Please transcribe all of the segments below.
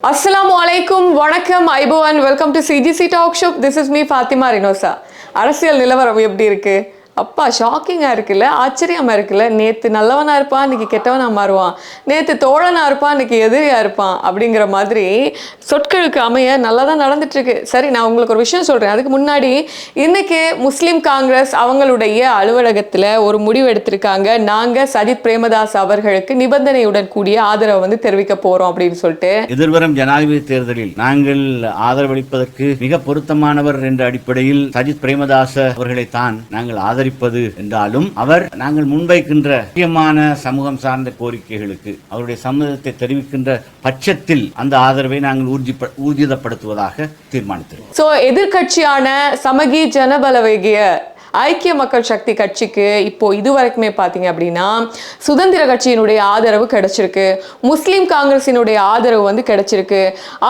அஸ்லாம் அலைக்கும் வணக்கம் ஐபோ and welcome to CGC talk show this is me Fathima Rinosa அரசியல் நிலவரம் எப்படி இருக்குது அப்பா ஷாக்கிங்காக இருக்குல்ல? ஆச்சரியமாக இருக்குல்ல? நேற்று நல்லவனாக இருப்பான் இன்றைக்கி கெட்டவனாக மாறுவான். நேற்று தோழனாக இருப்பான் இன்னைக்கு எதிரியாக இருப்பான். அப்படிங்கிற மாதிரி சொற்களுக்கு அமைய நல்லா தான் நடந்துட்டுருக்கு. சரி நான் உங்களுக்கு ஒரு விஷயம் சொல்கிறேன் அதுக்கு முன்னாடி இன்றைக்கி முஸ்லீம் காங்கிரஸ் அவங்களுடைய அலுவலகத்தில் ஒரு முடிவு எடுத்திருக்காங்க. நாங்கள் சஜித் பிரேமதாஸ் அவர்களுக்கு நிபந்தனையுடன் கூடிய ஆதரவை வந்து தெரிவிக்க போகிறோம் அப்படின்னு சொல்லிட்டு. எதிர்வரும் ஜனாதிபதி தேர்தலில் நாங்கள் ஆதரவளிப்பதற்கு மிக பொருத்தமானவர் என்ற அடிப்படையில் சஜித் பிரேமதாச அவர்களைத்தான் நாங்கள் ஆதரி ஆதரிப்பது என்றாலும் அவர் நாங்கள் முன்வைக்கின்ற முக்கியமான சமூகம் சார்ந்த கோரிக்கைகளுக்கு அவருடைய சம்மதத்தை தெரிவிக்கின்ற பட்சத்தில் அந்த ஆதரவை நாங்கள் ஊர்ஜி ஊர்ஜிதப்படுத்துவதாக தீர்மானித்திருக்கிறோம். எதிர்கட்சியான சமகி ஜனபலவேகிய ஐக்கிய மக்கள் சக்தி கட்சிக்கு இப்போ இது வரைக்குமே பார்த்தீங்க அப்படின்னா சுதந்திர கட்சியினுடைய ஆதரவு கிடைச்சிருக்கு. முஸ்லீம் காங்கிரசினுடைய ஆதரவு வந்து கிடைச்சிருக்கு.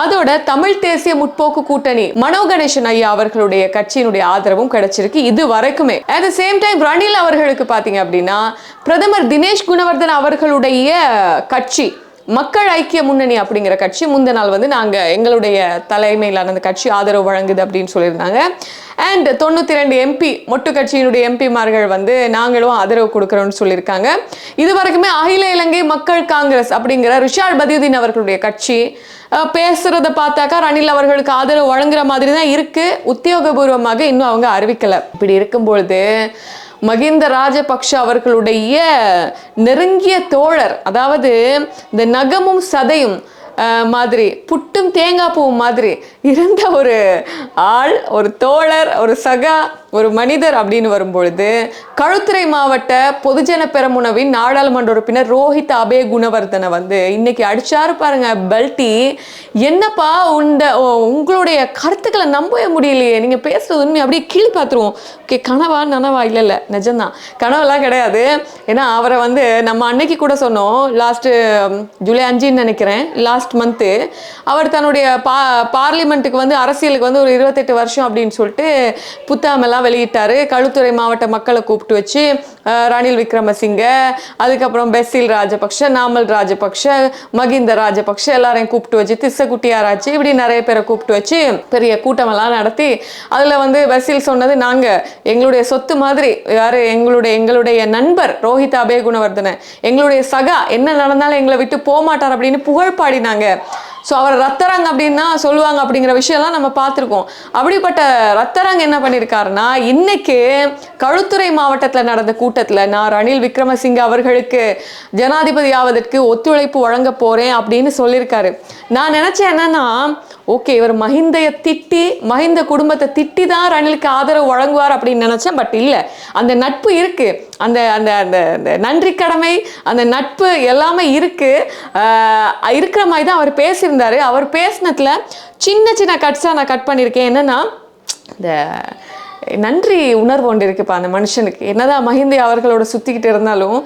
அதோட தமிழ் தேசிய முற்போக்கு கூட்டணி மனோ கணேசன் ஐயா அவர்களுடைய கட்சியினுடைய ஆதரவும் கிடைச்சிருக்கு இது வரைக்குமே at the same time Ranil அவர்களுக்கு பார்த்தீங்க அப்படின்னா பிரதமர் தினேஷ் குணவர்தன் அவர்களுடைய கட்சி மக்கள் ஐக்கிய முன்னணி அப்படிங்கிற கட்சி முந்த நாள் வந்து நாங்கள் எங்களுடைய தலைமையிலான அந்த கட்சி ஆதரவு வழங்குது அப்படின்னு சொல்லியிருந்தாங்க. அண்ட் தொண்ணூற்றி ரெண்டு எம்பி மொட்டு கட்சியினுடைய எம்பிமார்கள் வந்து நாங்களும் ஆதரவு கொடுக்குறோம்னு சொல்லியிருக்காங்க. இது வரைக்குமே அகில இலங்கை மக்கள் காங்கிரஸ் அப்படிங்கிற ரிஷாட் பதியுதீன் அவர்களுடைய கட்சி பேசுகிறத பேசுறத பார்த்தாக்கா ரணில் அவர்களுக்கு ஆதரவு வழங்குற மாதிரி தான் இருக்கு. உத்தியோகபூர்வமாக இன்னும் அவங்க அறிவிக்கல. இப்படி இருக்கும்பொழுது மகிந்த ராஜபக்ஷ அவர்களுடைய நெருங்கிய தோழர் அதாவது இந்த நகமும் சதையும் அஹ், மாதிரி புட்டும் தேங்காய் பூவும் மாதிரி இருந்த ஒரு ஆள் ஒரு தோழர் ஒரு சகா ஒரு மனிதர் அப்படின்னு வரும்பொழுது களுத்துறை மாவட்ட பொதுஜன பெரமுனவின் நாடாளுமன்ற உறுப்பினர் ரோஹித் அபே குணவர்தனை வந்து இன்னைக்கு அடிச்சாரு பாருங்க பெல்ட்டி. என்னப்பா உண்ட ஓ, உங்களுடைய கருத்துக்களை நம்பவே முடியலையே. நீங்க பேசுறது உண்மை அப்படியே கீழ் பார்த்துருவோம். ஓகே கனவா நனவா? இல்லை இல்லை நிஜம்தான். கனவெல்லாம் கிடையாது. ஏன்னா அவரை வந்து நம்ம அன்னைக்கு கூட சொன்னோம். லாஸ்ட்டு ஜூலை அஞ்சுன்னு நினைக்கிறேன். லாஸ்ட் மந்த்து அவர் தன்னுடைய பா பார்லிமெண்ட்டுக்கு வந்து அரசியலுக்கு வந்து ஒரு இருபத்தெட்டு வருஷம் அப்படின்னு சொல்லிட்டு புத்தகமெல்லாம் வெளியிட்டார். களுத்துறை மாவட்ட மக்களை கூப்பிட்டு வச்சு ரணில் விக்ரமசிங்க அதுக்கப்புறம் பெசில் ராஜபக்ஷ நாமல் ராஜபக்ஷ மகிந்த ராஜபக்ஷ எல்லாரையும் கூப்பிட்டு வச்சு திசகுட்டியாராச்சு இப்படி நிறைய பேரை கூப்பிட்டு வச்சு பெரிய கூட்டமெல்லாம் நடத்தி அதில் வந்து பெசில் சொன்னது நாங்கள் எங்களுடைய சொத்து மாதிரி யார் எங்களுடைய எங்களுடைய நண்பர் ரோஹித் அபே குணவர்தன எங்களுடைய சகா என்ன நடந்தாலும் எங்களை விட்டு போக மாட்டார் அப்படின்னு புகழ் பாடினாங்க. ஸோ அவர் ரத்தரங் அப்படின்னா சொல்லுவாங்க அப்படிங்கிற விஷயம்லாம் நம்ம பார்த்துருக்கோம். அப்படிப்பட்ட ரத்தரங் என்ன பண்ணியிருக்காருன்னா இன்னைக்கு களுத்துறை மாவட்டத்தில் நடந்த கூட்டத்தில் நான் ரணில் விக்ரமசிங்க அவர்களுக்கு ஜனாதிபதி ஆவதற்கு ஒத்துழைப்பு வழங்க போகிறேன் அப்படின்னு சொல்லியிருக்காரு நான் நினச்சேன் என்னன்னா ஓகே இவர் மஹிந்தைய திட்டி மஹிந்த குடும்பத்தை திட்டி தான் ரணிலுக்கு ஆதரவு வழங்குவார் அப்படின்னு நினைச்சேன். பட் இல்லை அந்த நட்பு இருக்கு. அந்த அந்த அந்த அந்த நன்றி கடமை அந்த நட்பு எல்லாமே இருக்கு. ஆஹ் இருக்கிற மாதிரி தான் அவர் பேசியிருந்தாரு. அவர் பேசினத்துல சின்ன சின்ன கட்ஸாக நான் கட் பண்ணியிருக்கேன். என்னன்னா இந்த நன்றி உணர்வு ஒன்று இருக்குப்பா அந்த மனுஷனுக்கு. என்னதான் மஹிந்தை அவர்களோட சுத்திக்கிட்டு இருந்தாலும்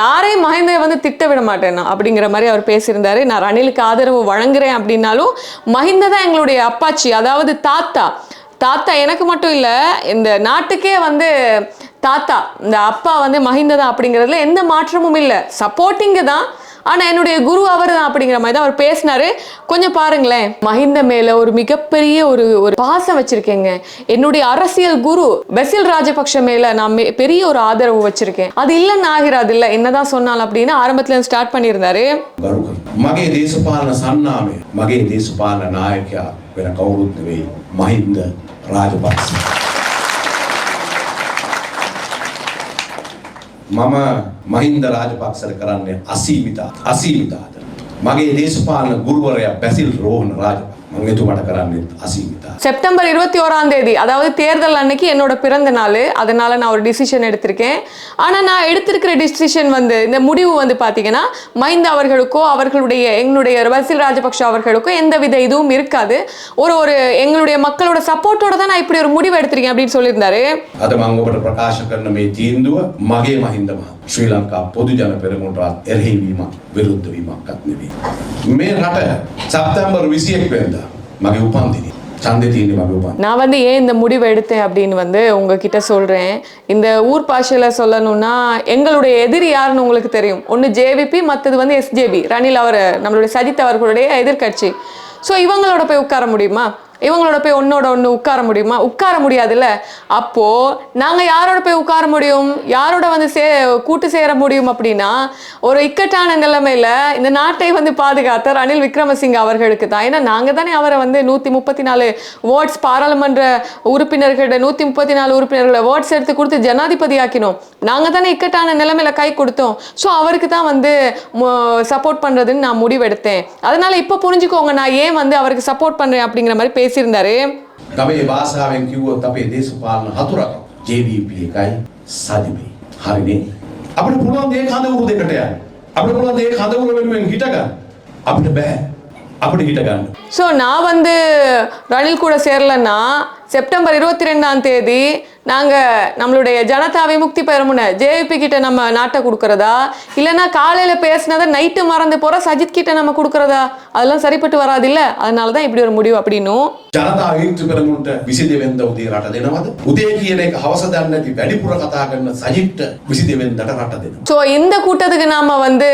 யாரையும் மஹிந்தையை வந்து திட்ட விட மாட்டேனா அப்படிங்கிற மாதிரி அவர் பேசியிருந்தார். நான் ரணிலுக்கு ஆதரவு வழங்குறேன் அப்படின்னாலும் மஹிந்த தான் எங்களுடைய அப்பாச்சி அதாவது தாத்தா. தாத்தா எனக்கு மட்டும் இல்லை இந்த நாட்டுக்கே வந்து தாத்தா. இந்த அப்பா வந்து மஹிந்த தான் அப்படிங்கிறதுல எந்த மாற்றமும் இல்லை. சப்போர்ட்டிங்கு தான். ஆனால் என்னுடைய குரு அவர் தான் அப்படிங்கிற மாதிரி தான் அவர் பேசினாரு. கொஞ்சம் பாருங்களேன். மஹிந்த மேலே ஒரு மிகப்பெரிய ஒரு ஒரு பாசம் வச்சிருக்கேங்க. என்னுடைய அரசியல் குரு பெசில் ராஜபக்ஷ மேல நான் பெரிய ஒரு ஆதரவு வச்சிருக்கேன். அது இல்லைன்னு ஆகிறாது இல்லை. என்னதான் சொன்னால் அப்படின்னு ஆரம்பத்துல ஸ்டார்ட் பண்ணியிருந்தாரு. மகே தேசபாலன சன்னாமே. மகே தேசபாலன நாயக்கியா. வேற கௌரவத்துவே மஹிந்த ராஜபக்ஷ. මම මහින්ද රාජපක්ෂට කරන්නේ අසීමිත අසීමිත ආදරය. මගේ දේශපාලන ගුරුවරයා බැසිල් රෝහණ රාජපක්ෂ. செப்டம்பர் இருபத்தி ஓராம் தேதி அதாவது தேர்தல் அன்னைக்கு என்னோட பிறந்த நாள். அதனால நான் ஒரு டிசிஷன் எடுத்திருக்கேன். ஆனால் நான் எடுத்திருக்கிற டிசிஷன் வந்து இந்த முடிவு வந்து பார்த்தீங்கன்னா மைந்த அவர்களுக்கோ அவர்களுடைய எங்களுடைய ரசில் ராஜபக்ஷ அவர்களுக்கோ எந்தவித இதுவும் இருக்காது. ஒரு ஒரு எங்களுடைய மக்களோட சப்போர்ட்டோட தான் நான் இப்படி ஒரு முடிவு எடுத்திருக்கேன் அப்படின்னு சொல்லியிருந்தாரு. அதை பிரகாஷ் கர்ணமே தீர்ந்து மகே மஹிந்தமா තීන්දුව මගේ මහින්ද මහ ශ්‍රී ලංකා පොදු ජන පෙරමුණට එරෙහිවීමක් විරුද්ධ වීමක්වත් නෙවෙයි. මේ රට සැප්තැම්බර් 21 වෙනිදා මගේ උපන්දිනය. ඡන්දේ තියෙන්නේ මගේ උපන්. நான் வந்து ஏன் இந்த முடிவு எடுத்தேன் அப்படின்னு வந்து உங்ககிட்ட சொல்றேன் இந்த ஊர் பாஷையில சொல்லணும்னா எங்களுடைய எதிரி யாருன்னு உங்களுக்கு தெரியும் ஒன்று ஜேவிபி மற்றது வந்து எஸ்ஜேபி ரணில் அவர் நம்மளுடைய சஜித் அவர்களுடைய எதிர்க்கட்சி ஸோ இவங்களோட போய் உட்கார முடியுமா இவங்களோட போய் ஒன்னோட ஒன்று உட்கார முடியுமா? உட்கார முடியாதுல்ல. அப்போ நாங்கள் யாரோட போய் உட்கார முடியும்? யாரோட வந்து சே கூட்டு சேர முடியும் அப்படின்னா ஒரு இக்கட்டான நிலைமையில இந்த நாட்டை வந்து பாதுகாத்த ரணில் விக்ரமசிங்க அவர்களுக்கு தான். ஏன்னா நாங்கள் தானே அவரை வந்து நூற்றி முப்பத்தி நாலு ஓட்ஸ் பாராளுமன்ற உறுப்பினர்களோட நூற்றி முப்பத்தி நாலு உறுப்பினர்களை ஓட்ஸ் எடுத்து கொடுத்து ஜனாதிபதி ஆக்கினோம் நாங்கள் தானே இக்கட்டான நிலைமையில கை கொடுத்தோம். ஸோ அவருக்கு தான் வந்து சப்போர்ட் பண்ணுறதுன்னு நான் முடிவெடுத்தேன். அதனால இப்போ புரிஞ்சுக்கோங்க நான் ஏன் வந்து அவருக்கு சப்போர்ட் பண்ணுறேன் அப்படிங்கிற மாதிரி பேசியிருந்தாரு ගමේ භාෂාවෙන් කිව්වොත් අපේ දේශපාලන හතුරකම JVP එකයි සජිබේ. හරිනේ. අපිට පුළුවන් දේ කඳවුරු දෙකට යන්න. අපිට පුළුවන් දේ කඳවුරු වෙනුවෙන් හිට ගන්න. අපිට බෑ. අපිට හිට ගන්න. ஸோ நான் வந்து ரணில் கூட சேரலன்னா செப்டம்பர் இருபத்தி ரெண்டாம் தேதி நாங்கள் நம்மளுடைய ஜனதா விமுக்தி பெருமுன ஜேவிபி கிட்ட நம்ம நாட்டை கொடுக்கறதா இல்லைன்னா காலையில் பேசினதை நைட்டு மறந்து போகிற சஜித் கிட்ட நம்ம கொடுக்கறதா அதெல்லாம் சரிப்பட்டு வராது இல்லை அதனால தான் இப்படி ஒரு முடிவு அப்படின்னும் ජනතා විමුක්ති පෙරමුණට 22 වෙනිදා උදේ රට දෙනවද? උදේ කියන එක හවස දන්නේ නැති වැඩිපුර කතා කරන සජිත්ට 22 වෙනිදාට රට දෙනවා. ஸோ இந்த கூட்டத்துக்கு நாம வந்து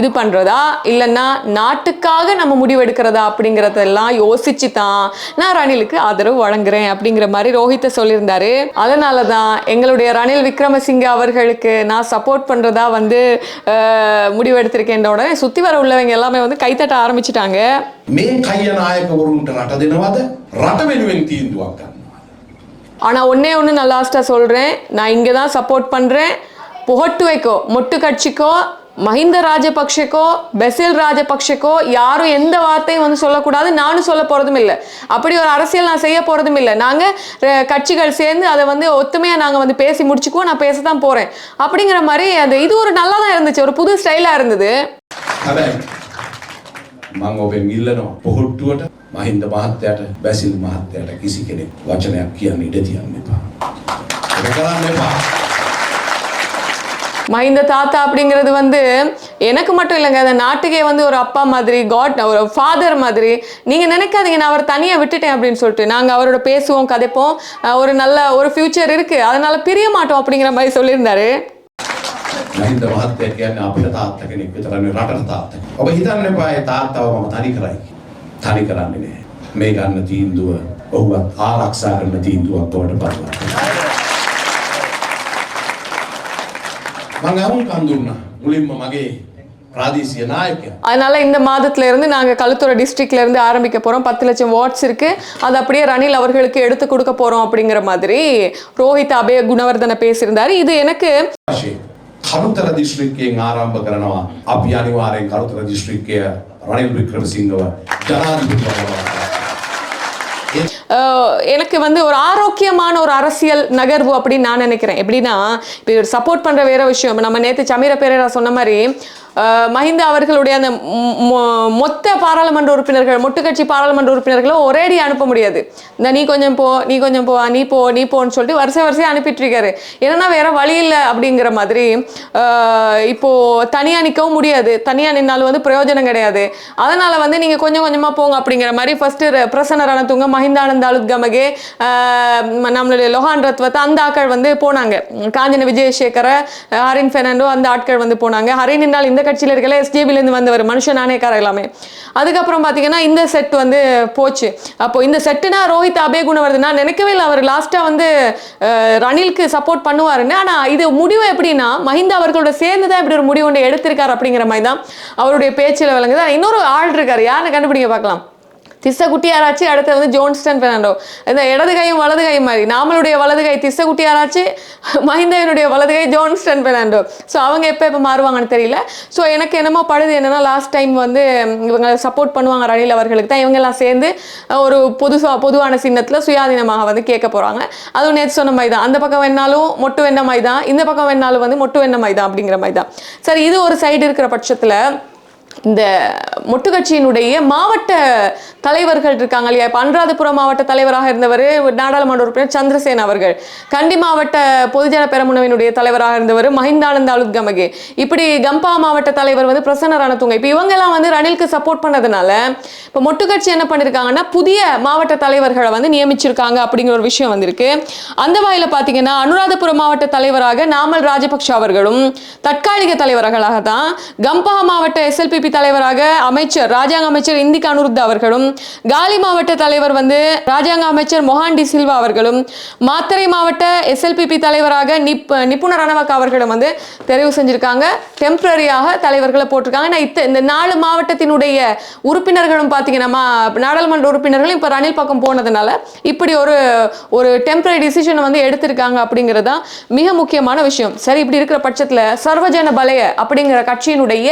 இது பண்றதா இல்லைன்னா நாட்டுக்காக நம்ம முடிவெடுக்கிறதா அப்படிங்கறதெல்லாம் யோசிச்சு தான் நான் ரணிலுக்கு ஆதரவு வழங்குறேன் அப்படிங்கிற மாதிரி ரோஹித்தை சொல்லியிருந்தாரு அதனால தான் எங்களுடைய ரணில் விக்ரமசிங்க அவர்களுக்கு நான் சப்போர்ட் பண்றதா வந்து அஹ், முடிவெடுத்திருக்கேன் உடனே சுத்தி வர உள்ளவங்க எல்லாமே வந்து கைத்தட்ட ஆரம்பிச்சிட்டாங்க මේ කයිය නායකවරුන්ට රට දෙනවද? රට වෙනුවෙන් තීන්දුවක් ගන්නවා. ஆனா ஒண்ணே ஒன்று நான் லாஸ்டா சொல்றேன் நான் இங்கே தான் சப்போர்ட் பண்றேன் புகட்டுவைக்கோ மொட்டு கட்சிக்கோ மஹிந்த ராஜபக்ஷக்கோ பெசில் ராஜபக்ஷக்கோ யாரும் எந்த வார்த்தையும் வந்து சொல்லக்கூடாது நானும் சொல்ல போறதும் இல்லை அப்படி ஒரு அரசியல் நான் செய்ய போறதும் இல்லை நாங்க அஹ், கட்சிகள் சேர்ந்து அதை வந்து ஒத்துமையா நாங்க வந்து பேசி முடிச்சுக்குவோம் நான் பேச தான் போறேன் அப்படிங்கிற மாதிரி அந்த இது ஒரு நல்லா தான் இருந்துச்சு ஒரு புது ஸ்டைலா இருந்தது හැබැයි මං ඔබෙන් ඉල්ලනවා පොහොට්ටුවට මහින්ද මහත්තයාට බැසිල් මහත්තයාට කිසි කෙනෙක් වචනයක් කියන්න ඉඩ තියන්න එපා. ඒක කරන්න එපා. மஹிந்த தாத்தா அப்படிங்கிறது வந்து எனக்கு மட்டும் இல்லைங்க அந்த நாட்டுக்கே வந்து ஒரு அப்பா மாதிரி காட் ஒரு ஃபாதர் மாதிரி நீங்கள் நினைக்காதீங்க நான் அவர் தனியாக விட்டுட்டேன் அப்படின்னு சொல்லிட்டு நாங்கள் அவரோட பேசுவோம் கதைப்போம் அஹ் ஒரு நல்ல ஒரு ஃப்யூச்சர் இருக்குது அதனால பிரிய மாட்டோம் அப்படிங்கிற மாதிரி சொல்லியிருந்தாரு මහින්ද මහත්තයා කියන්නේ අපිට තාත්තා කෙනෙක් විතරක් නෙවෙයි රටට තාත්තා. ඔබ හිතන්න එපා ඒ තාත්තව මම තනි කරයි. කියලා. තනි කරන්නේ නැහැ. මේ ගන්න තීන්දුව ඔහුවත් ආරක්ෂා කරන තීන්දුවක් ඔබට පත්වනවා. மங்காவும் காந்தூர்னா முலிம்ம மகே பிராதேசிய நாயக்க அதனால இந்த மாதத்துல இருந்து நாங்க கழுத்துறை டிஸ்ட்ரிக்ட்ல இருந்து ஆரம்பிக்க போறோம். பத்து லட்சம் வாட்ஸ் இருக்கு. அது அப்படியே ரணில் அவர்களுக்கு எடுத்து கொடுக்க போறோம் அப்படிங்கிற மாதிரி ரோஹித் அபய குணவர்தன பேசியிருந்தாரு. இது எனக்கு ಕರುತರ ದಿಶ್ರಿಕೆ ಆರಂಭ ಕರಣವ ಅಭಿಯಾನಿವಾರೆ ಕರುತರ ದಿಶ್ರಿಕೆ ರಣೀಲ್ ವಿಕ್ರಮಸಿಂಗವ ಜನಾಧಿಪತಿ எனக்கு வந்து ஒரு ஆரோக்கியமான ஒரு அரசியல் நகர்வு அப்படின்னு நான் நினைக்கிறேன். எப்படின்னா இப்போ சப்போர்ட் பண்ணுற வேற விஷயம். நம்ம நேற்று சமீர பேரரா சொன்ன மாதிரி மஹிந்த அவர்களுடைய அந்த மொ- மொத்த பாராளுமன்ற உறுப்பினர்கள் மொட்டுக்கட்சி பாராளுமன்ற உறுப்பினர்களை ஒரேடி அனுப்ப முடியாது. இந்த நீ கொஞ்சம் போ நீ கொஞ்சம் போ நீ போ நீ போன்னு சொல்லிட்டு வரிசை வரிசையாக அனுப்பிட்டு இருக்காரு ஏன்னா வேற வழி இல்லை அப்படிங்கிற மாதிரி இப்போது இப்போ தனியா நிற்கவும் முடியாது. தனியா நின்னாலும் வந்து பிரயோஜனம் கிடையாது. அதனால வந்து நீங்க கொஞ்சம் கொஞ்சமா போங்க அப்படிங்கிற மாதிரி ஃபர்ஸ்ட் பிரசன்னர் ரணத்துங்க மஹிந்தானந்த அலுத்கமகே நம்மளுடைய லொஹான் ரத்வத் அந்த ஆட்கள் வந்து போனாங்க. காஞ்சன விஜயசேகர ஹரின் பெர்னாண்டோ அந்த ஆட்கள் வந்து போனாங்க. ஹரின் என்றால் இந்த கட்சியில் இருக்கல எஸ்டிபிலேருந்து வந்தவர் மனுஷன் நாணயக்காரர் எல்லாமே அதுக்கப்புறம் பார்த்தீங்கன்னா இந்த செட் வந்து போச்சு. அப்போ இந்த செட்டுனா ரோஹித் அபே குணவர்தன் நான் நினைக்கவே இல்லை அவர் லாஸ்ட்டாக வந்து ரணிலுக்கு சப்போர்ட் பண்ணுவாருன்னு. ஆனால் இது முடிவு எப்படின்னா மஹிந்தா அவர்களோட சேர்ந்து தான் இப்படி ஒரு முடிவு ஒன்று எடுத்திருக்காரு அப்படிங்கிற மாதிரி தான் அவருடைய பேச்சில் விளங்குது. இன்னொரு ஆள் இருக்காரு. யாருன்னு கண்டுபிடிக்க பார்க்கலாம். திஸ்ஸ குட்டியாராச்சு அடுத்து வந்து ஜோன்ஸ்டன் பெர்னாண்டோ. இந்த இடது கையும் வலது கை மாதிரி. நாமளுடைய வலது கை திஸ்ஸ குட்டியாராச்சு மஹிந்தனுடைய வலது கை ஜோன்ஸ்டன் பெர்னாண்டோ. ஸோ அவங்க எப்போ எப்போ மாறுவாங்கன்னு தெரியல. ஸோ எனக்கு என்னமோ படுது என்னன்னா லாஸ்ட் டைம் வந்து இவங்க சப்போர்ட் பண்ணுவாங்க ரணில் அவர்களுக்கு தான். இவங்க எல்லாம் சேர்ந்து ஒரு பொது பொதுவான சின்னத்தில் சுயாதீனமாக வந்து கேட்க போகிறாங்க அதுவும் நேற்று சொன்ன மாதிரி தான். அந்த பக்கம் வேணாலும் மொட்டு வெண்ண மாதிரி தான். இந்த பக்கம் வேணாலும் வந்து மொட்டு வெண்ண மாதிரி தான் அப்படிங்கிற மாதிரி தான். சரி இது ஒரு சைடு இருக்கிற பட்சத்தில் இந்த மொட்டு கட்சியினுடைய மாவட்ட தலைவர்கள் இருக்காங்க இல்லையா? இப்போ அனுராதபுரம் மாவட்ட தலைவராக இருந்தவர் நாடாளுமன்ற உறுப்பினர் சந்திரசேன் அவர்கள். கண்டி மாவட்ட பொதுஜன பெரமுனவினுடைய தலைவராக இருந்தவர் மஹிந்தானந்த அலுத்கமகே. இப்படி கம்பா மாவட்ட தலைவர் வந்து பிரசன்ன ரணத்துங்க இப்போ இவங்கெல்லாம் வந்து ரணிலுக்கு சப்போர்ட் பண்ணதுனால இப்போ மொட்டு கட்சி என்ன பண்ணியிருக்காங்கன்னா புதிய மாவட்ட தலைவர்களை வந்து நியமிச்சிருக்காங்க அப்படிங்கிற ஒரு விஷயம் வந்திருக்கு. அந்த வகையில் பார்த்தீங்கன்னா அனுராதபுரம் மாவட்ட தலைவராக நாமல் ராஜபக்ஷ அவர்களும் தற்காலிக தலைவர்களாக தான் கம்பா மாவட்ட எஸ்எல்பி பிஜேபி தலைவராக அமைச்சர் ராஜாங்க அமைச்சர் இந்திக் அனுருத் அவர்களும் காலி மாவட்ட தலைவர் வந்து ராஜாங்க அமைச்சர் மொஹான் டி சில்வா அவர்களும் மாத்தறை மாவட்ட எஸ்எல்பிபி தலைவராக நிப் நிபுணர் ரணவக் அவர்களும் வந்து தெரிவு செஞ்சிருக்காங்க. டெம்பரரியாக தலைவர்களை போட்டிருக்காங்க. நான் இத்த இந்த நாலு மாவட்டத்தினுடைய உறுப்பினர்களும் பார்த்தீங்கன்னா நாடாளுமன்ற உறுப்பினர்களும் இப்போ ரணில் பக்கம் போனதுனால இப்படி ஒரு ஒரு டெம்பரரி டிசிஷன் வந்து எடுத்திருக்காங்க அப்படிங்கிறது தான் மிக முக்கியமான விஷயம். சரி இப்படி இருக்கிற பட்சத்தில் சர்வஜன பலய அப்படிங்கிற கட்சியினுடைய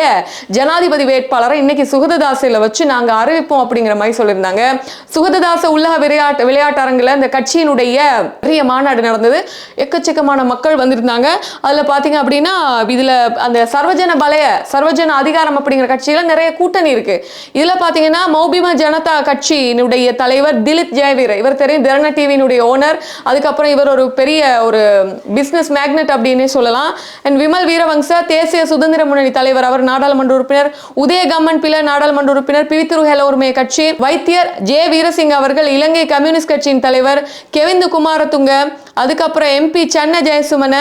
ஜனாதிபதி வேட்பாளரை இன்னைக்கு சுகததாசையில் வச்சு நாங்கள் அறிவிப்போம் அப்படிங்கிற மாதிரி சொல்லியிருந்தாங்க. சுகததாச உலக விளையாட்டு விளையாட்டரங்கில் இந்த கட்சியினுடைய பெரிய மாநாடு நடந்தது. எக்கச்சக்கமான மக்கள் வந்திருந்தாங்க. அதில் பார்த்தீங்க அப்படின்னா இதில் அந்த சர்வஜன பலய சர்வஜன அதிகாரம் அப்படிங்கிற கட்சியில் நிறைய கூட்டணி இருக்கு. இதில் பார்த்தீங்கன்னா மௌபிமா ஜனதா கட்சியினுடைய தலைவர் திலித் ஜெயவீர். இவர் தெரியும் திறன டிவியினுடைய ஓனர். அதுக்கப்புறம் இவர் ஒரு பெரிய ஒரு பிஸ்னஸ் மேக்னெட் அப்படின்னே சொல்லலாம். அண்ட் விமல் வீரவங்ச தேசிய சுதந்திர முன்னணி தலைவர். அவர் நாடாளுமன்ற உறுப்பினர். உதயகம்மன் பில நாடாளுமன்ற உறுப்பினர் பிவித்துரு ஹெலோர்மே கட்சி வைத்தியர் ஜே வீரசிங் அவர்கள் இலங்கை கம்யூனிஸ்ட் கட்சியின் தலைவர் கெவிந்து குமாரதுங்க அதுக்கப்புறம் எம்பி சன்ன ஜெயசுமன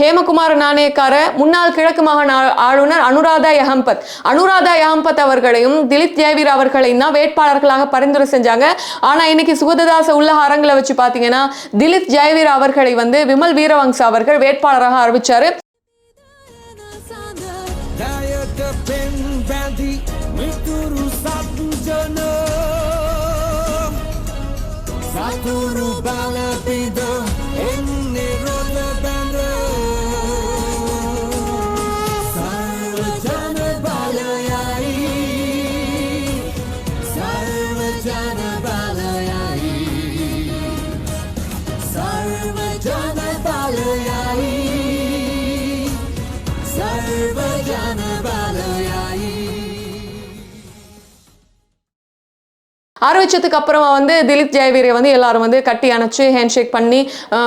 ஹேமகுமார நாணயக்கார முன்னாள் கிழக்கு மாகாண ஆளுநர் அனுராதா யஹம்பத் அனுராதா யஹம்பத் அவர்களையும் திலித் ஜெயவீர் அவர்களையும் தான் வேட்பாளர்களாக பரிந்துரை செஞ்சாங்க. ஆனா இன்னைக்கு சுகததாச உள்ள அரங்கில் வச்சு பாத்தீங்கன்னா திலித் ஜெயவீர் அவர்களை வந்து விமல் வீரவங்ச அவர்கள் வேட்பாளராக அறிவிச்சாரு. ব্যাধি মৃত্যুর সাধু জন সাতুরু বালা বিদহ அறிவிச்சதுக்கு அப்புறமா வந்து திலீப் ஜெயவீரை வந்து எல்லாரும் வந்து கட்டி அணைச்சு ஹேண்ட்ஷேக் பண்ணி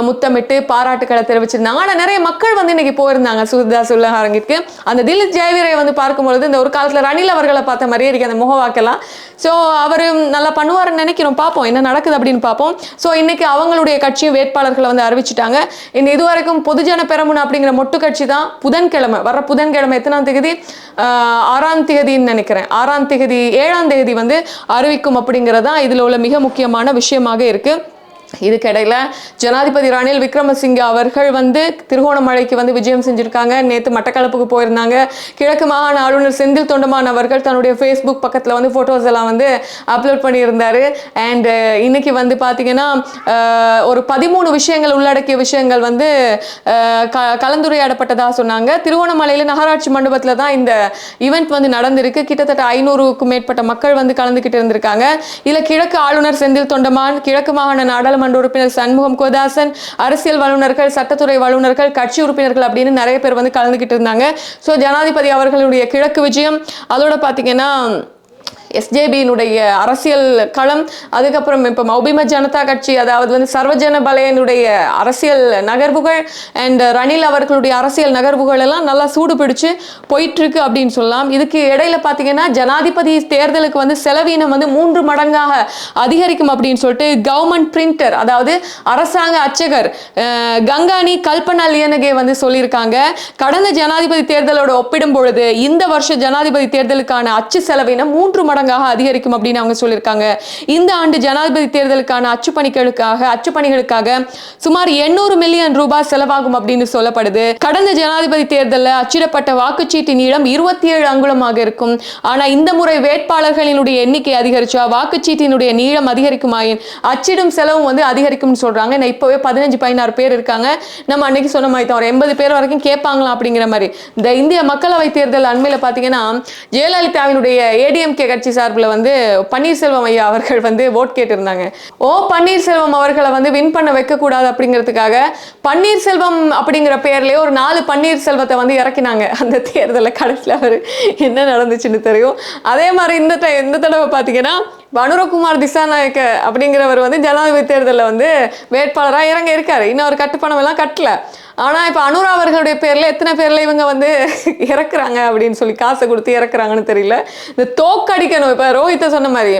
முத்தமிட்டு பாராட்டுக்களை தெரிவிச்சிருந்தாங்க ஆனால் நிறைய மக்கள் வந்து இன்னைக்கு போயிருந்தாங்க சுதாஸ் உள்ளகாரங்கிற்கு அந்த திலீப் ஜெயவீரை வந்து பார்க்கும்பொழுது இந்த ஒரு காலத்தில் ரணில் அவர்களை பார்த்த மாதிரியே இருக்கு அந்த முகவாக்கெல்லாம். ஸோ அவர் நல்லா பண்ணுவார்னு நினைக்கிறோம். பார்ப்போம் என்ன நடக்குது அப்படின்னு பார்ப்போம். ஸோ இன்னைக்கு அவங்களுடைய கட்சியும் வேட்பாளர்களை வந்து அறிவிச்சிட்டாங்க. இந்த இதுவரைக்கும் பொதுஜன பெரமுன் அப்படிங்கிற மொட்டு கட்சி தான் புதன்கிழமை வர புதன்கிழமை எத்தனாம் தேதி? ஆறாம் தேதின்னு நினைக்கிறேன். ஆறாம் தேதி ஏழாம் தேதி வந்து அறிவிக்கும் அப்படிங்கிறதா இதில் உள்ள மிக முக்கியமான விஷயமாக இருக்குது இதுக்கிடையில் ஜனாதிபதி ரணில் விக்ரமசிங்கே அவர்கள் வந்து திருகோணமலைக்கு வந்து விஜயம் செஞ்சுருக்காங்க. நேற்று மட்டக்களப்புக்கு போயிருந்தாங்க. கிழக்கு மாகாண ஆளுநர் செந்தில் தொண்டமான் அவர்கள் தன்னுடைய ஃபேஸ்புக் பக்கத்தில் வந்து ஃபோட்டோஸ் எல்லாம் வந்து அப்லோட் பண்ணியிருந்தார். அண்ட் இன்னைக்கு வந்து பார்த்தீங்கன்னா ஒரு பதிமூணு விஷயங்கள் உள்ளடக்கிய விஷயங்கள் வந்து க கலந்துரையாடப்பட்டதாக சொன்னாங்க. திருவோணமலையில் நகராட்சி மண்டபத்தில் தான் இந்த ஈவெண்ட் வந்து நடந்திருக்கு. கிட்டத்தட்ட ஐநூறுக்கும் மேற்பட்ட மக்கள் வந்து கலந்துக்கிட்டு இருந்திருக்காங்க. இதில் கிழக்கு ஆளுநர் செந்தில் தொண்டமான் கிழக்கு மாகாண நாடாளுமன்ற உறுப்பினர் சண்முகம் கோதாசன் அரசியல் வல்லுநர்கள் சட்டத்துறை வல்லுநர்கள் கட்சி உறுப்பினர்கள் அப்படின்னு நிறைய பேர் வந்து கலந்துக்கிட்டு இருந்தாங்க. ஸோ ஜனாதிபதி அவர்களுடைய கிழக்கு விஜயம் அதோட பார்த்தீங்கன்னா எஸ்ஜேபியினுடைய அரசியல் களம் அதுக்கப்புறம் இப்போ மௌபிம ஜனதா கட்சி அதாவது வந்து சர்வஜன பலையனுடைய அரசியல் நகர்வுகள் அண்ட் ரணில் அவர்களுடைய அரசியல் நகர்வுகள் எல்லாம் நல்லா சூடு பிடிச்சு போயிட்டு இருக்கு அப்படின்னு சொல்லலாம். இதுக்கு இடையில பார்த்தீங்கன்னா ஜனாதிபதி தேர்தலுக்கு வந்து செலவீனம் வந்து மூன்று மடங்காக அதிகரிக்கும் அப்படின்னு சொல்லிட்டு கவர்மெண்ட் பிரிண்டர் அதாவது அரசாங்க அச்சகர் கங்காணி கங்கானி கல்பனா லியனகே வந்து சொல்லியிருக்காங்க. கடந்த ஜனாதிபதி தேர்தலோட ஒப்பிடும் பொழுது இந்த வருஷ ஜனாதிபதி தேர்தலுக்கான அச்சு செலவினம் மூன்று மடங்கு மடங்காக அதிகரிக்கும் அப்படின்னு அவங்க சொல்லியிருக்காங்க. இந்த ஆண்டு ஜனாதிபதி தேர்தலுக்கான அச்சுப்பணிகளுக்காக அச்சுப்பணிகளுக்காக சுமார் எண்ணூறு மில்லியன் ரூபாய் செலவாகும் அப்படின்னு சொல்லப்படுது. கடந்த ஜனாதிபதி தேர்தலில் அச்சிடப்பட்ட வாக்குச்சீட்டின் இடம் இருபத்தி ஏழு அங்குலமாக இருக்கும். ஆனால் இந்த முறை வேட்பாளர்களினுடைய எண்ணிக்கை அதிகரிச்சா வாக்குச்சீட்டினுடைய நீளம் அதிகரிக்குமாயின் அச்சிடும் செலவும் வந்து அதிகரிக்கும்னு சொல்றாங்க. இப்போவே பதினஞ்சு பதினாறு பேர் இருக்காங்க. நம்ம அன்னைக்கு சொன்ன மாதிரி தான் ஒரு எண்பது பேர் வரைக்கும் கேட்பாங்களா அப்படிங்கிற மாதிரி. இந்த இந்திய மக்களவை தேர்தல் அண்மையில் பார்த்தீங்கன்னா ஜெயலலிதாவினுடைய ஏடிஎம்கே கட்சி கட்சி சார்பில் வந்து பன்னீர்செல்வம் ஐயா அவர்கள் வந்து ஓட் கேட்டிருந்தாங்க. ஓ பன்னீர்செல்வம் அவர்களை வந்து வின் பண்ண வைக்கக்கூடாது அப்படிங்கிறதுக்காக பன்னீர்செல்வம் அப்படிங்கிற பேர்லேயே ஒரு நாலு பன்னீர்செல்வத்தை வந்து இறக்கினாங்க. அந்த தேர்தலில் கடைசியில் அவர் என்ன நடந்துச்சுன்னு தெரியும். அதே மாதிரி இந்த இந்த தடவை பார்த்தீங்கன்னா இப்ப திசாநாயக்க அப்படிங்கிறவர் வந்து ஜனாதிபதி தேர்தலில் வந்து வேட்பாளராக இறங்க இருக்காரு. இன்னும் அவர் கட்டுப்பணம் எல்லாம் கட்டல. ஆனால் இப்போ அனுரா அவர்களுடைய பேரில் எத்தனை பேரில் இவங்க வந்து இறக்குறாங்க அப்படின்னு சொல்லி காசை கொடுத்து இறக்குறாங்கன்னு தெரியல. இந்த தோக்கடிக்கணும் இப்போ ரோஹித்தை சொன்ன மாதிரி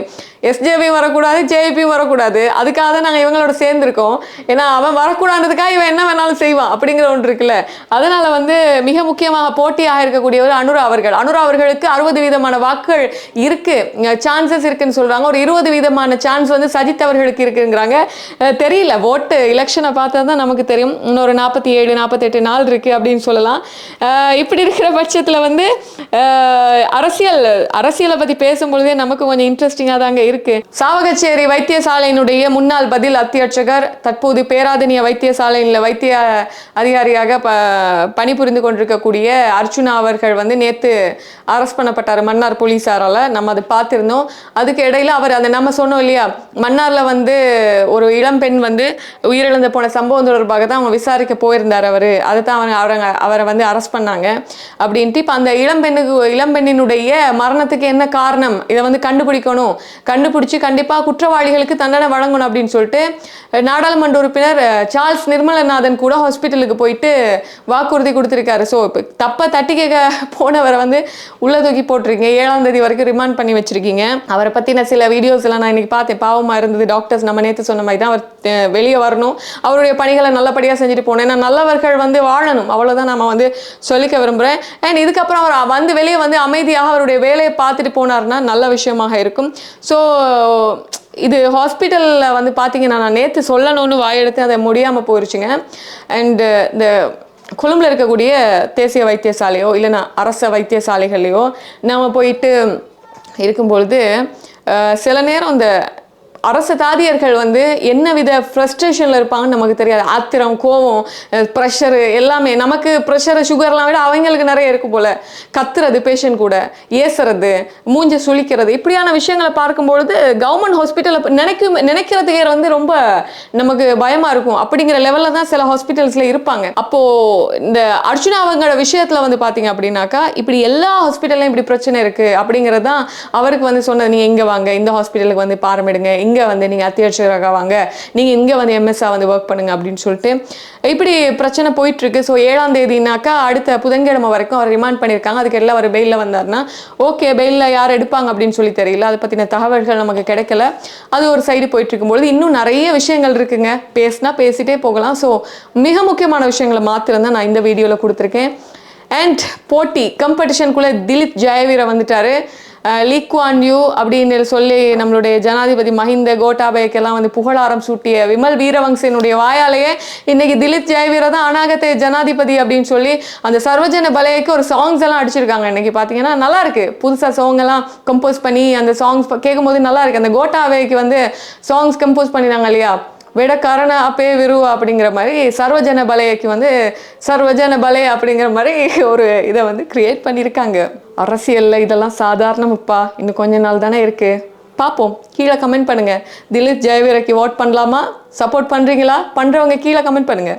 எஸ்ஜேபியும் வரக்கூடாது ஜேபியும் வரக்கூடாது. அதுக்காக தான் நாங்கள் இவங்களோட சேர்ந்துருக்கோம். ஏன்னா அவன் வரக்கூடாதுக்காக இவன் என்ன வேணாலும் செய்வான் அப்படிங்கிற ஒன்று இருக்குல்ல. அதனால் வந்து மிக முக்கியமாக போட்டியாக இருக்கக்கூடியவர் அனுரா அவர்கள். அனுரா அவர்களுக்கு அறுபது விதமான வாக்குகள் இருக்குது சான்சஸ் இருக்குன்னு சொல்றாங்க ஒரு இருபது வீதமான சான்ஸ் வந்து சஜித் அவர்களுக்கு இருக்குங்கிறாங்க. தெரியல. ஓட்டு எலெக்ஷனை பார்த்தா தான் நமக்கு தெரியும். இன்னொரு நாற்பத்தி ஏழு நாற்பத்தெட்டு நாள் இருக்கு அப்படின்னு சொல்லலாம். இப்படி இருக்கிற பட்சத்தில் வந்து அரசியல் அரசியலை பத்தி பேசும்பொழுதே நமக்கு கொஞ்சம் இன்ட்ரெஸ்டிங்காக தாங்க இருக்கு. சாவகச்சேரி வைத்தியசாலையினுடைய முன்னாள் பதில் அத்தியட்சகர் தற்போது பேராதனிய வைத்தியசாலையில் வைத்திய அதிகாரியாக ப பணிபுரிந்து கொண்டிருக்கக்கூடிய அர்ச்சுனா அவர்கள் வந்து நேற்று அரெஸ்ட் பண்ணப்பட்டார். மன்னார் போலீஸாரால் நம்ம அதை பார்த்திருந்தோம். அதுக்கு இடையில அவர் அந்த நம்ம சொன்னோம் இல்லையா? மன்னாரில் வந்து ஒரு இளம் பெண் வந்து உயிரிழந்து போன சம்பவம் தொடர்பாக தான் அவங்க விசாரிக்க போயிருந்தார் அவர். அதை தான் அவர் அவரை அவரை வந்து அரெஸ்ட் பண்ணாங்க. அப்படின்ட்டு இப்போ அந்த இளம்பெண்ணுக்கு இளம்பெண்ணினுடைய மரணத்துக்கு என்ன காரணம்? இதை வந்து கண்டுபிடிக்கணும். கண்டுபிடிச்சி கண்டிப்பாக குற்றவாளிகளுக்கு தண்டனை வழங்கணும் அப்படின்னு சொல்லிட்டு நாடாளுமன்ற உறுப்பினர் சார்ல்ஸ் நிர்மலநாதன் கூட ஹாஸ்பிட்டலுக்கு போயிட்டு வாக்குறுதி கொடுத்துருக்காரு. ஸோ இப்போ தப்பை தட்டி கேட்க போனவரை வந்து உள்ள தூக்கி போட்டிருக்கீங்க. ஏழாம் தேதி வரைக்கும் ரிமாண்ட் பண்ணி வச்சிருக்கீங்க. அவரை பற்றின சில வீடியோஸ் எல்லாம் நான் இன்னைக்கு பார்த்தேன். பாவமாக இருந்தது. டாக்டர்ஸ் நம்ம நேற்று சொன்ன மாதிரி தான் அவர் வெளியே வரணும். அவருடைய பணிகளை நல்லபடியாக செஞ்சுட்டு போனேன் ஏன்னா நல்லவர்கள் வந்து வாழணும். அவ்வளோதான் நம்ம வந்து சொல்லிக்க விரும்புகிறேன் அண்ட் இதுக்கப்புறம் அவர் வந்து வெளியே வந்து அமைதியாக அவருடைய வேலையை பார்த்துட்டு போனார்னா நல்ல விஷயமாக இருக்கும். ஸோ இது ஹாஸ்பிட்டலில் வந்து பார்த்தீங்கன்னா நான் நேற்று சொல்லணும்னு வாயெடுத்து அதை முடியாமல் போயிருச்சுங்க. அண்டு இந்த கொழும்பில் இருக்கக்கூடிய தேசிய வைத்தியசாலையோ இல்லைன்னா அரச வைத்தியசாலைகள்லையோ நம்ம போயிட்டு இருக்கும்பொழுது சில நேரம் இந்த அரசு தாதியர்கள் வந்து என்ன வித ஃப்ரஸ்ட்ரேஷனில் இருப்பாங்கன்னு நமக்கு தெரியாது. ஆத்திரம் கோவம் ப்ரெஷரு எல்லாமே. நமக்கு ப்ரெஷரு சுகர்லாம் விட அவங்களுக்கு நிறைய இருக்கும் போல. கத்துறது பேஷண்ட் கூட. ஏசுறது மூஞ்ச சுளிக்கிறது. இப்படியான விஷயங்களை பார்க்கும்பொழுது கவர்மெண்ட் ஹாஸ்பிட்டலில் நினைக்கும் நினைக்கிறதுக்கே வந்து ரொம்ப நமக்கு பயமாக இருக்கும். அப்படிங்கிற லெவலில் தான் சில ஹாஸ்பிட்டல்ஸில் இருப்பாங்க. அப்போது இந்த அர்ஜுனா அவங்களோட விஷயத்தில் வந்து பார்த்தீங்க அப்படின்னாக்கா இப்படி எல்லா ஹாஸ்பிட்டல்லையும் இப்படி பிரச்சனை இருக்குது அப்படிங்கிறது தான் அவருக்கு வந்து சொன்னது. நீங்கள் இங்கே வாங்க இந்த ஹாஸ்பிட்டலுக்கு வந்து பாரமிடுங்க இங்கே வந்து நீங்கள் அத்தியட்சகராக வாங்க நீங்கள் இங்கே வந்து எம்எஸ்ஆ வந்து ஒர்க் பண்ணுங்க அப்படின்னு சொல்லிட்டு இப்படி பிரச்சனை போயிட்டுருக்கு. ஸோ ஏழாம் தேதினாக்கா அடுத்த புதன்கிழமை வரைக்கும் அவர் ரிமாண்ட் பண்ணியிருக்காங்க. அதுக்கு எல்லாம் அவர் பெயிலில் வந்தார்னா ஓகே பெயிலில் யார் எடுப்பாங்க அப்படின்னு சொல்லி தெரியல. அதை பற்றின தகவல்கள் நமக்கு கிடைக்கல. அது ஒரு சைடு போயிட்டு இருக்கும்பொழுது இன்னும் நிறைய விஷயங்கள் இருக்குங்க. பேசினா பேசிட்டே போகலாம். ஸோ மிக முக்கியமான விஷயங்களை மாத்திரம் தான் நான் இந்த வீடியோவில் கொடுத்துருக்கேன். அண்ட் போட்டி காம்படிஷனுக்குள்ளே திலீப் ஜெயவீரை வந்துட்டாரு. லீக்வான் யூ அப்படின்னு சொல்லி நம்மளுடைய ஜனாதிபதி மஹிந்த கோட்டாபயக்கெல்லாம் வந்து புகழாரம் சூட்டிய விமல் வீரவங்சனுடைய வாயாலேயே இன்னைக்கு திலித் ஜெயவீர தான் அநாகத்தை ஜனாதிபதி அப்படின்னு சொல்லி அந்த சர்வஜன பலையக்கு ஒரு சாங்ஸ் எல்லாம் அடிச்சிருக்காங்க. இன்னைக்கு பார்த்தீங்கன்னா நல்லா இருக்கு. புதுசாக சாங் எல்லாம் கம்போஸ் பண்ணி அந்த சாங்ஸ் கேட்கும்போது நல்லா இருக்கு. அந்த கோட்டாவேக்கு வந்து சாங்ஸ் கம்போஸ் பண்ணினாங்க இல்லையா? விடக்காரன அப்பே விரு அப்படிங்கிற மாதிரி சர்வஜன பலையக்கு வந்து சர்வஜன பலே அப்படிங்கிற மாதிரி ஒரு இதை வந்து கிரியேட் பண்ணியிருக்காங்க. அரசியலில் இதெல்லாம் சாதாரணமுப்பா. இன்னும் கொஞ்ச நாள் தானே இருக்குது பார்ப்போம். கீழே கமெண்ட் பண்ணுங்கள் திலீப் ஜெயவீரக்கு ஓட் பண்ணலாமா? சப்போர்ட் பண்ணுறீங்களா பண்ணுறவங்க கீழே கமெண்ட் பண்ணுங்கள்